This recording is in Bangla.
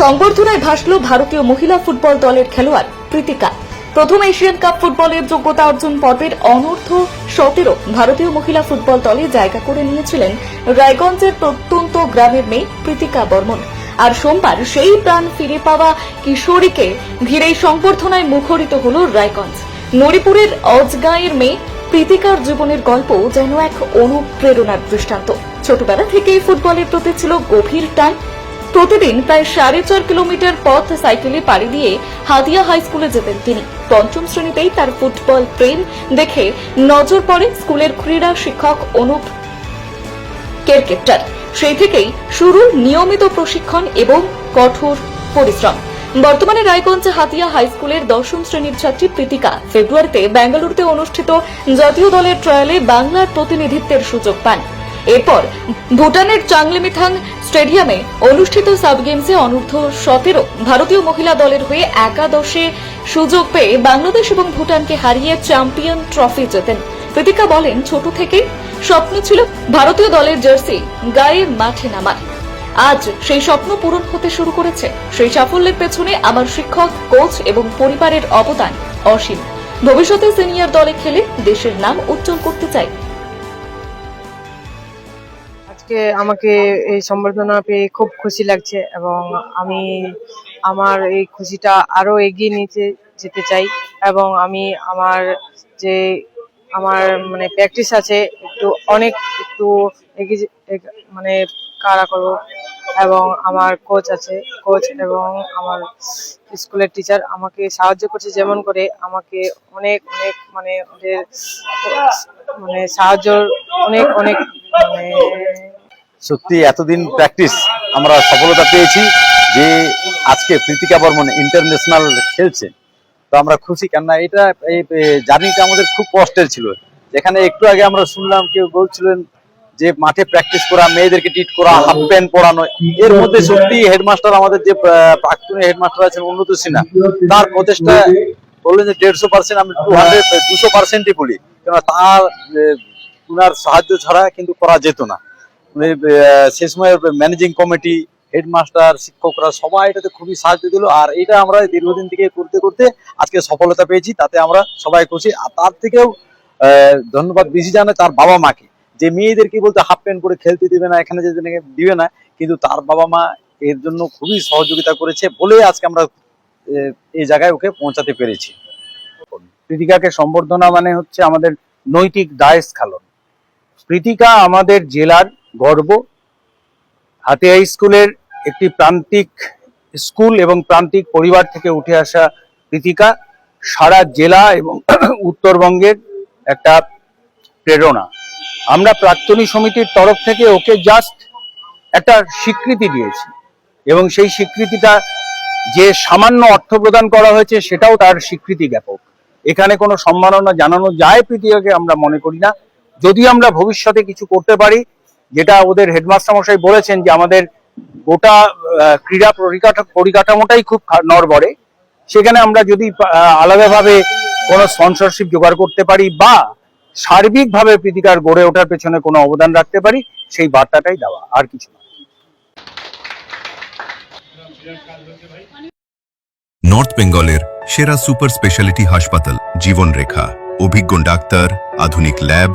সংবর্ধনায় ভাসল ভারতীয় মহিলা ফুটবল দলের খেলোয়াড় প্রীতিকা প্রথম এশিয়ান কাপ ফুটবলের যোগ্যতা অর্জন পর্বের অনূর্ধ্ব সতেরো ভারতীয় মহিলা ফুটবল দলে জায়গা করে নিয়েছিলেন রায়গঞ্জের প্রত্যন্ত গ্রামের মেয়ে প্রীতিকা বর্মন। আর সোমবার সেই প্রাণ ফিরে পাওয়া কিশোরীকে ঘিরেই সংবর্ধনায় মুখরিত হল রায়গঞ্জ। নড়িপুরের অজগাঁয়ের মেয়ে প্রীতিকার জীবনের গল্প যেন এক অনুপ্রেরণার দৃষ্টান্ত। ছোটবেলা থেকেই ফুটবলের প্রতি ছিল গভীর টান প্রতিদিন প্রায় সাড়ে চার কিলোমিটার পথ সাইকেলে পাড়ি দিয়ে হাতিয়া হাই স্কুলে যেতেন তিনি। পঞ্চম শ্রেণীতেই তার ফুটবল প্রেম দেখে নজর পড়ে স্কুলের ক্রীড়া শিক্ষক অনুপ কেরকেট্টার। সেই থেকেই শুরু নিয়মিত প্রশিক্ষণ এবং কঠোর পরিশ্রম। বর্তমানে রায়গঞ্জ হাতিয়া হাই স্কুলের দশম শ্রেণির ছাত্রী প্রীতিকা ফেব্রুয়ারিতে বেঙ্গালুরুতে অনুষ্ঠিত জাতীয় দলের ট্রায়ালে বাংলার প্রতিনিধিত্বের সুযোগ পান। এরপর ভুটানের চাংলিমিথাং স্টেডিয়ামে অনুষ্ঠিত সাব গেমসে অনূর্ধ্ব সতেরো ভারতীয় মহিলা দলের হয়ে একাদশে সুযোগ পেয়ে বাংলাদেশ এবং ভুটানকে হারিয়ে চ্যাম্পিয়ন ট্রফি জেতেন। প্রীতিকা বলেন, ছোট থেকেই স্বপ্ন ছিল ভারতীয় দলের জার্সি গায়ে মাঠে নামার। আজ সেই স্বপ্ন পূরণ হতে শুরু করেছে। সেই সাফল্যের পেছনে আমার শিক্ষক, কোচ এবং পরিবারের অবদান অসীম। ভবিষ্যতে সিনিয়র দলে খেলে দেশের নাম উজ্জ্বল করতে চাই। আজকে আমাকে এই সম্বর্ধনা পেয়ে খুব খুশি লাগছে এবং আমি আমার এই খুশিটা আরও এগিয়ে নিতে যেতে চাই এবং আমি আমার যে আমার মানে প্র্যাকটিস আছে, একটু অনেক একটু এগিয়ে মানে কারা করব এবং আমার কোচ আছে কোচ এবং আমার স্কুলের টিচার আমাকে সাহায্য করছে যেমন করে, আমাকে অনেক অনেক মানে ওদের মানে সাহায্য, অনেক অনেক মানে সত্যি এতদিন প্র্যাকটিস আমরা সফলতা পেয়েছি যে আজকে প্রীতিকা বর্মন ইন্টারন্যাশনাল খেলছে। তো আমরা খুশি, কেননা এটা এই জার্নিটা আমাদের খুব কষ্টের ছিল। যেখানে একটু আগে আমরা শুনলাম কেউ বলছিলেন যে মাঠে প্র্যাকটিস করা, মেয়েদেরকে টিট করা হাফ প্যান্ট পরানো, এর মধ্যে সত্যি হেডমাস্টার আমাদের যে প্রাক্তনী হেডমাস্টার আছেন উন্নত সিনহা, তার প্রচেষ্টা বললেন যে দেড়শো পার্সেন্ট আমি টু হান্ড্রেড দুশো পার্সেন্টই বলি। কেননা তার উনার সাহায্য ছাড়া কিন্তু করা যেত না। সে ম্যানেজিং কমিটি হেডমাস্টার শিক্ষকরা সবাই এটাতে খুবই সাহায্য দিল। আর এটা আমরা দীর্ঘদিন থেকে করতে করতে আজকে সফলতা পেয়েছি, তাতে আমরা সবাই খুশি। আর তার থেকেও ধন্যবাদ বেশি জানে তার বাবা মাকে। যে মেয়েদের মেয়েদেরকে বলতে হাফ প্যান্ট করে খেলতে দিবে না, এখানে যেতে দিবে না, কিন্তু তার বাবা মা এর জন্য খুবই সহযোগিতা করেছে বলে আজকে আমরা এই জায়গায় ওকে পৌঁছাতে পেরেছি। প্রীতিকাকে সম্বর্ধনা মানে হচ্ছে আমাদের নৈতিক দায় স্খালন প্রীতিকা আমাদের জেলার গর্ব। হাতিয়া স্কুলের একটি প্রান্তিক স্কুল এবং প্রান্তিক পরিবার থেকে উঠে আসা প্রীতিকা সারা জেলা এবং উত্তরবঙ্গের একটা প্রেরণা। আমরা প্রাক্তনী সমিতির তরফ থেকে ওকে জাস্ট একটা স্বীকৃতি দিয়েছি এবং সেই স্বীকৃতিটা যে সামান্য অর্থ প্রদান করা হয়েছে সেটাও তার স্বীকৃতি জ্ঞাপক এখানে কোনো সম্মাননা জানানো যায় প্রীতিকাকে আমরা মনে করি না। যদি আমরা ভবিষ্যতে কিছু করতে পারি যেটা ওদের হেডমাস্টার মশাই বলেছেন যে আমাদের গোটা ক্রীড়া পরিকাঠা- পরিকাঠামোটাই খুব নড়বড়ে। সেখানে আমরা যদি আলাদাভাবে কোনো স্পন্সরশিপ জোগাড় করতে পারি বা সার্বিকভাবে প্রীতিকার গড়ে ওঠার পেছনে কোনো অবদান রাখতে পারি, সেই বার্তাটাই দেওয়া, আর কিছু নর্থ বেঙ্গলের সেরা সুপার স্পেশালিটি হাসপাতাল জীবনরেখা। অভিজ্ঞ ডাক্তার, আধুনিক lab